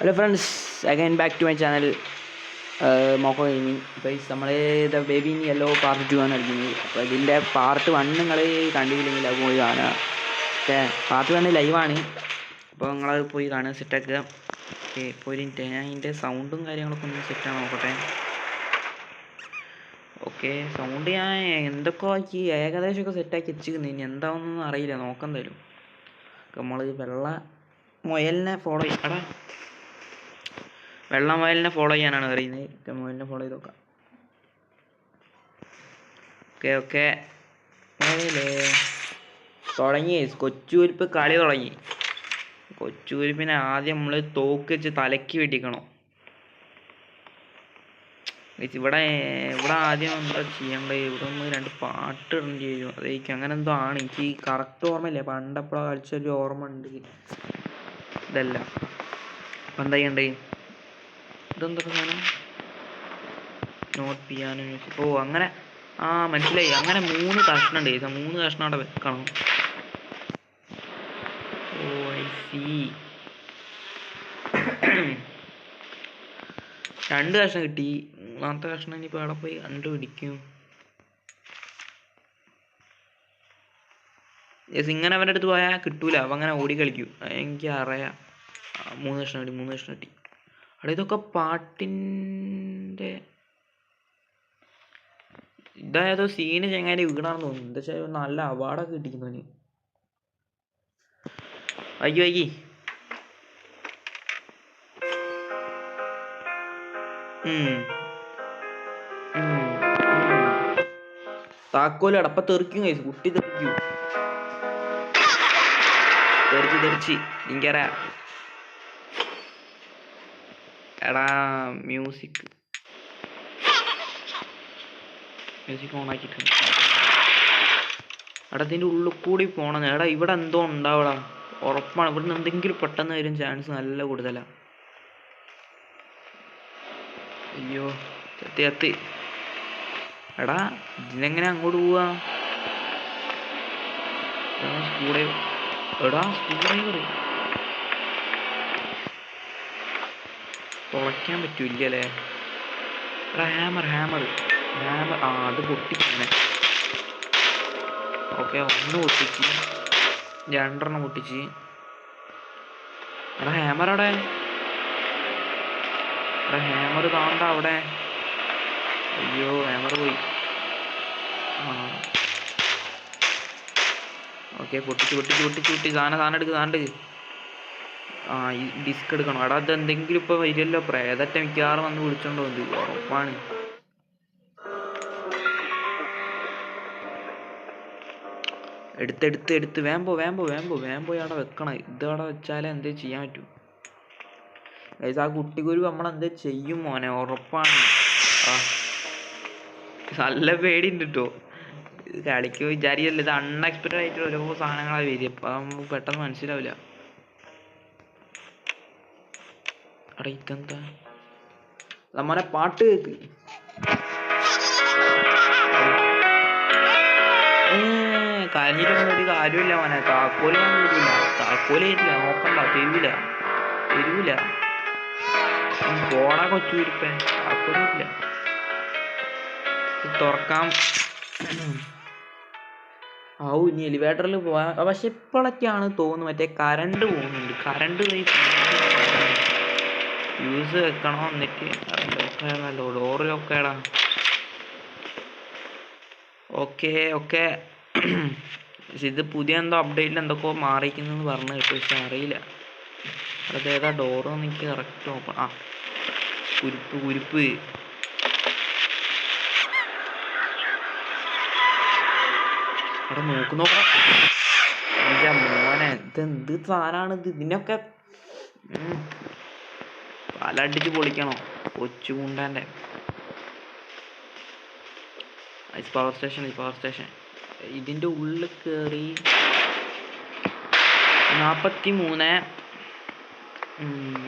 Hello friends again back to my channel Moco gaming guys നമ്മൾ the baby in yellow part two ആണ് എടുക്കുന്നത് അപ്പോൾ ഇതിന്റെ part one നിങ്ങൾ കണ്ടില്ലെങ്കിൽ അത് പോയി കാണുക. ഓക്കെ? പാർട്ട് വൺ ലൈവാണ് അപ്പോൾ നിങ്ങളത് പോയി കാണുക സെറ്റാക്കുക ഓക്കെ ഇപ്പോൾ ഒരു ഞാൻ അതിന്റെ സൗണ്ടും കാര്യങ്ങളൊക്കെ ഒന്ന് സെറ്റാണ് നോക്കട്ടെ. ഓക്കെ സൗണ്ട് ഞാൻ എന്തൊക്കെ ആക്കി ഏകദേശമൊക്കെ സെറ്റാക്കി വെച്ചിരിക്കുന്നു. ഇനി എന്താണെന്നൊന്നും അറിയില്ല. നോക്കാൻ തരും നമ്മൾ വെള്ള മുയലിനെ ഫോളോ ചെയ്യും. എടാ. വെള്ള മുയലിനെ ഫോളോ ചെയ്യാനാണ് പറയുന്നത്. മുയലിനെ ഫോളോ ചെയ്ത് നോക്കാം. ഓക്കെ ഓക്കെ തുടങ്ങി. കൊച്ചുരിപ്പ് കളി തുടങ്ങി. കൊച്ചുരിപ്പിനെ ആദ്യം നമ്മൾ തോക്ക് വെച്ച് തലക്ക് വെട്ടിക്കണം. ഇവിടെ ഇവിടെ ആദ്യം എന്താ ചെയ്യേണ്ടത് ഇവിടെ നമ്മൾ രണ്ട് പാട്ട് ഇടേണ്ടി വരും അതെനിക്ക് അങ്ങനെ എന്തോ ആണ്. എനിക്ക് കറക്റ്റ് ഓർമ്മയില്ല. പണ്ടപ്പോഴാണ് കളിച്ചൊരു ഓർമ്മ ഉണ്ട്. ഇതല്ല. അപ്പം എന്താ ചെയ്യണ്ടേ? ഇതെന്തൊക്കെ സാധനം? നോട്ട് പിയാനോ മ്യൂസിക് ഓ അങ്ങനെ. ആ മനസ്സിലായി. അങ്ങനെ മൂന്ന് കഷ്ണം ഉണ്ട് ഇത് മൂന്ന് കഷ്ണം അവിടെ വെക്കണം. ഓ ഐ സി രണ്ട് കഷ്ണം കിട്ടി. മൂന്നാമത്തെ കഷ്ണം ഇനിയിപ്പോൾ അവിടെ പോയി? കണ്ടുപിടിക്കും. യെസ് ഇങ്ങനെ അവന്റെ അടുത്ത് പോയാൽ കിട്ടൂല. അവൻ അങ്ങനെ ഓടി കളിക്കും. എനിക്ക് അറിയാം. മൂന്ന് കഷ്ണം കിട്ടി മൂന്ന് കഷ്ണം കിട്ടി. അവിടെ ഇതൊക്കെ പാട്ടിന്റെ ഇതായതോ സീന് ചെങ്ങാന്റെ വീണാന്ന് തോന്നുന്നു. എന്താ വെച്ചാൽ നല്ല അവാർഡൊക്കെ കിട്ടിക്കുന്നവന് അയ്യോ അയ്യേ. താക്കോൽ അടപ്പ തെറിക്കും കഴിച്ചു കുട്ടി തെറിക്കൂ. തെറിച്ച് തെറിച്ച്. എനിക്കറിയാ എടാ മ്യൂസിക് മ്യൂസിക് ഓൺ ആക്കിയിട്ടുണ്ട്. എടാ ഇതിന്റെ ഉള്ളിൽ കൂടി പോണം. എടാ ഇവിടെ എന്തോ ഉണ്ടാവടാ. ഉറപ്പാണ്. ഇവിടുന്ന് എന്തെങ്കിലും പെട്ടെന്ന് വരും ചാൻസ് നല്ല കൂടുതലാണ് അയ്യോ എത്തി എത്തി. എടാ ഇതിനെങ്ങനെ അങ്ങോട്ട് പോവാ? സ്കൂളെ എടാ സ്കൂളെ തുളയ്ക്കാൻ പറ്റൂല്ലേ എടാ ഹാമർ ഹാമർ ഹാമർ ആ അത് പൊട്ടിക്കാണ് ഓക്കെ ഒന്ന് പൊട്ടിച്ച്. രണ്ടെണ്ണം പൊട്ടിച്ച്. എടാ ഹാമർ അവിടെ എടാ ഹാമർ താണ്ട അവിടെ. അയ്യോ ഹാമർ പോയി. ആ. ഓക്കെ പൊട്ടിച്ച് പൊട്ടിച്ച് പൊട്ടിച്ച് പൊട്ടി സാധനം സാധനം എടുക്ക് സാധനം എടുക്ക്. ആ ഈ ഡിസ്ക് എടുക്കണം. എടാ അതെന്തെങ്കിലും ഇപ്പൊ വരില്ലല്ലോ പ്രേതറ്റ മിക്കവാറും വന്ന് വിളിച്ചോണ്ട് വന്നത് ഉറപ്പാണ്. എടുത്ത് എടുത്ത് വേമ്പോ വേമ്പോ വേമ്പോ വേമ്പോ അവിടെ വെക്കണം. ഇത് അവിടെ വെച്ചാലേ എന്തേ ചെയ്യാൻ പറ്റൂ? Guys, ആ കുട്ടിക്കുരു നമ്മളെന്ത് ചെയ്യും മോനെ? ഉറപ്പാണ്. ആ. നല്ല പേടിയുണ്ട് കേട്ടോ കളിക്ക് വിചാരിക്കല്ല? ഇത് അൺഎക്സ്പെക്റ്റഡ് ആയിട്ടുള്ള ഓരോ സാധനങ്ങളാണ് വരിക. അപ്പൊ നമുക്ക് പെട്ടെന്ന് മനസ്സിലാവില്ല. ഇതെന്താ നമ്മനെ പാട്ട് കേക്ക്. കരഞ്ഞിട്ടൊന്നും ഒരു കാര്യമില്ല മോനെ. താക്കോൽ ഞാൻ തരില്ല താക്കോൽ തരില്ല നോക്കണ്ട തരൂല. തരൂല. പോടാ കൊച്ചു ഇരിപ്പേ താക്കോലില്ല തുറക്കാം. ഔ ഇനി എലിവേറ്ററിൽ പോവാ. പക്ഷെ ഇപ്പോഴൊക്കെയാണ് തോന്നുന്നു. മറ്റേ കറണ്ട് പോകുന്നുണ്ട്. കറണ്ട് യൂസ് വെക്കണം എന്നിട്ട് നല്ല ഡോറ് ഒക്കെടാ. ഓക്കെ ഓക്കെ ഇത് പുതിയ എന്തോ അപ്ഡേറ്റിൽ എന്തൊക്കെയോ മാറിയിരിക്കുന്നെന്ന് പറഞ്ഞു കേട്ടോ പക്ഷെ അറിയില്ല. അത് ഏതാ ഡോറ് എനിക്ക് കറക്റ്റ് ഓപ്പൺ ആ കുരുപ്പ് കുരുപ്പ് അവിടെ നോക്ക് നോക്കാം. മോനെ ഇത് എന്ത് സാധനമാണ് ഇത് ഇതിനൊക്കെ ഉം. തലടിച്ച് പൊളിക്കണോ? കൊച്ചു കുണ്ടാന്റെ പവർ സ്റ്റേഷൻ പവർ സ്റ്റേഷൻ. ഇതിന്റെ ഉള്ളിൽ കയറി നാൽപ്പത്തി മൂന്ന്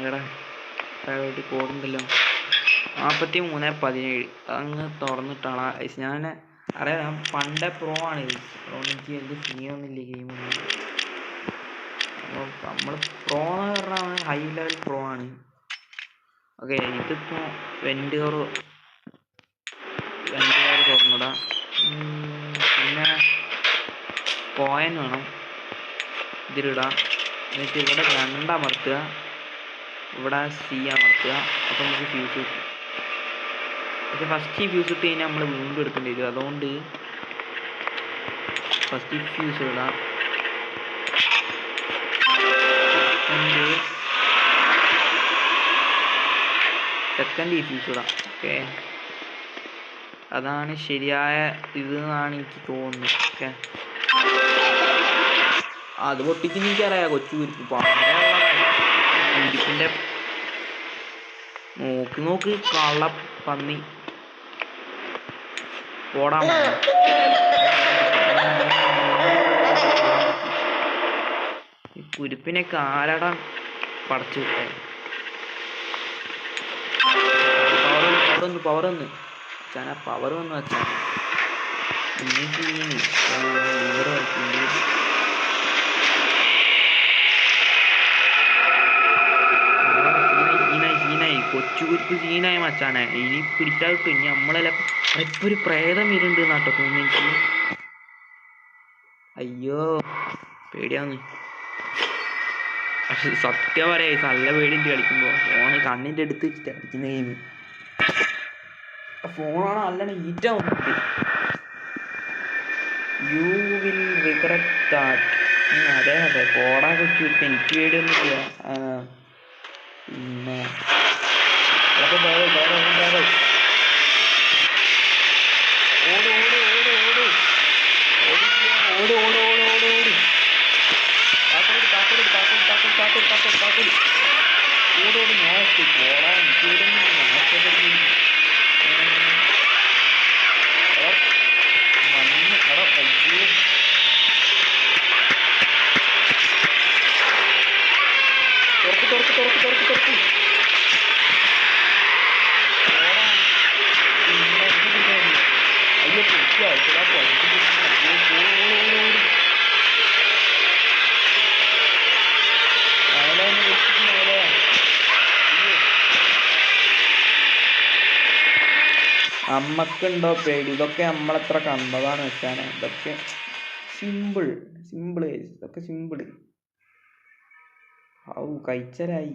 എടാ പ്രയോറിറ്റി കോഡുണ്ടല്ലോ. നാൽപ്പത്തി മൂന്ന് പതിനേഴ്. അങ്ങ് തുറന്നിട്ടാണ് ഐസ്. ഞാൻ അറിയാം പണ്ടേ പ്രോ ആണ് പ്രോ എനിക്ക് വലിയ സീനൊന്നുമില്ല ഗെയിമൊന്നും നമ്മൾ പ്രോ എന്ന് പറഞ്ഞാൽ ഹൈ ലെവൽ പ്രോ ആണ്. ഓക്കെ ഇതിപ്പോ ഡോർ തുറന്നിടാം. ഉം, പിന്നെ കോയൻ വേണം. ഇതിലിടാം. എന്നിട്ട് ഇവിടെ രണ്ടമർത്തുക ഇവിടെ സി അമർത്തുക. അപ്പോൾ നമുക്ക് ഫ്യൂസ് കിട്ടും. പക്ഷെ ഫസ്റ്റ് ഫ്യൂസ് ഇട്ട് കഴിഞ്ഞാൽ നമ്മൾ വീണ്ടും എടുക്കേണ്ടി വരും. അതുകൊണ്ട് ഫസ്റ്റ് ഫ്യൂസ് ഇടാം. സെക്കൻഡ് ഫ്യൂസ് ഇടാം. ഓക്കെ അതാണ് ശരിയായ ഇത് എന്നാണ് എനിക്ക് തോന്നുന്നത്. ഓക്കെ അത് പൊട്ടിക്കുന്ന എനിക്കറിയാം. കൊച്ചു കുരിപ്പ് കുരിപ്പിന്റെ നോക്ക് നോക്ക് കള്ള പന്നി. ഓടാ. ഈ കുരിപ്പിനൊക്കെ ആരാടാ പടച്ചു പവർ ഒന്ന് പവർ വന്നു ചാന പവർ വന്നു വെച്ചാ ലിവർ സീനായി മച്ചാനെ. ഇനി പിടിച്ചാൽ കിട്ടും. ഇനി നമ്മളെല്ലാം ഇപ്പൊ ഒരു പ്രേതം വരുന്നുണ്ട് നാട്ടോ എനിക്ക് അയ്യോ പേടിയാന്ന് സത്യം പറയാ നല്ല പേടിയുണ്ട് കളിക്കുമ്പോ. ഓണ് കണ്ണിന്റെ അടുത്ത് വെച്ചിട്ട് കളിക്കുന്ന ഗെയിം ഫോണാണ് നല്ലോണം ഈറ്റാവുന്നത് യു വിൽ റിഗ്രറ്റ് ദാറ്റ് അതെ അതെ. പോടാ കൊച്ചു ഇപ്പം എനിക്ക് പേടിയൊന്നുമില്ല. പിന്നെ. അതൊക്കെ വേറെ വേറെ ഓട് ഓട് ഓട് ഓട്. ഓട് ഓട് ഓട് ഓട് ഓട് അമ്മക്കുണ്ടോ പേടി? ഇതൊക്കെ നമ്മളെത്ര കണ്ടതാണ് വെച്ചാണ് ഇതൊക്കെ സിമ്പിൾ സിമ്പിൾ ഇതൊക്കെ സിമ്പിൾ ഔ കഴിച്ചരായി.